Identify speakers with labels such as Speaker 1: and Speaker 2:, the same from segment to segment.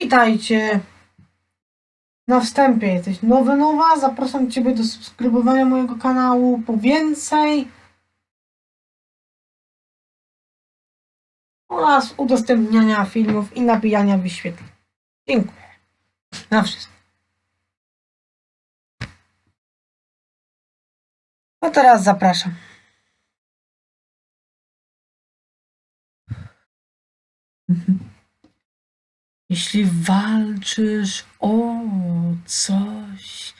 Speaker 1: Witajcie. Na wstępie jesteś nowy, nowa. Zapraszam Ciebie do subskrybowania mojego kanału po więcej. Oraz udostępniania filmów i nabijania wyświetleń. Dziękuję. Na wszystko. No teraz zapraszam. Jeśli walczysz o coś,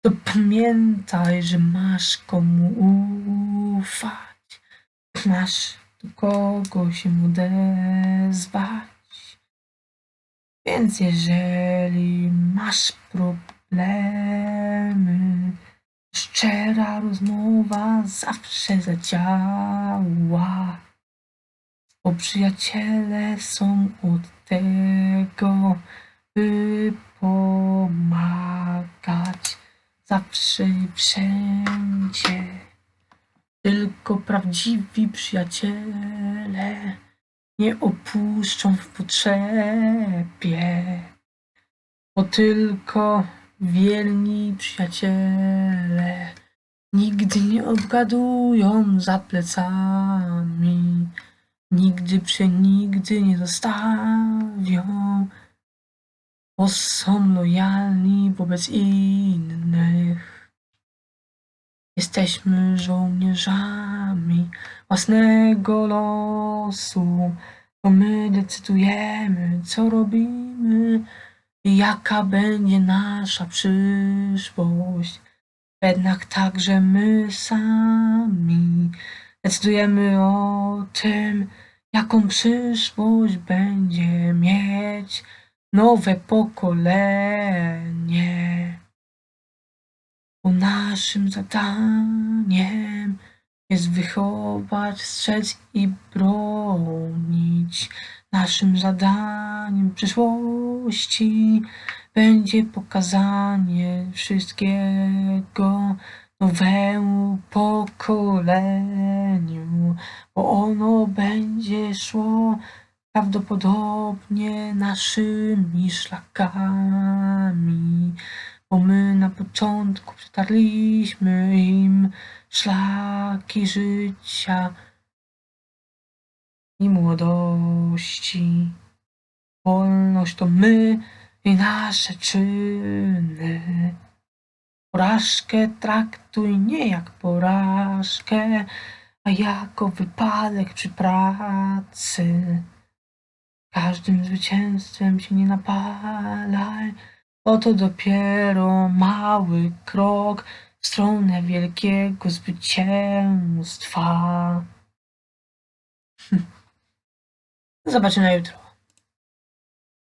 Speaker 1: to pamiętaj, że masz komu ufać. Masz do kogo się odezwać. Więc jeżeli masz problemy, szczera rozmowa zawsze zadziała. Bo przyjaciele są od tego, by pomagać zawsze i wszędzie. Tylko prawdziwi przyjaciele nie opuszczą w potrzebie, bo tylko wierni przyjaciele nigdy nie obgadują za plecami. Nigdy przenigdy nie zostawią, bo są lojalni wobec innych. Jesteśmy żołnierzami własnego losu, to my decydujemy, co robimy i jaka będzie nasza przyszłość. Jednak także my sami decydujemy o tym, jaką przyszłość będzie mieć nowe pokolenie. Bo naszym zadaniem jest wychować, strzec i bronić. Naszym zadaniem przyszłości będzie pokazanie wszystkiego nowemu pokoleniu, bo ono będzie szło prawdopodobnie naszymi szlakami, bo my na początku przetarliśmy im szlaki życia i młodości. Wolność to my i nasze czyny. Porażkę traktuj nie jak porażkę, a jako wypadek przy pracy. Każdym zwycięstwem się nie napalaj, bo to dopiero mały krok w stronę wielkiego zwycięstwa. Zobaczymy jutro.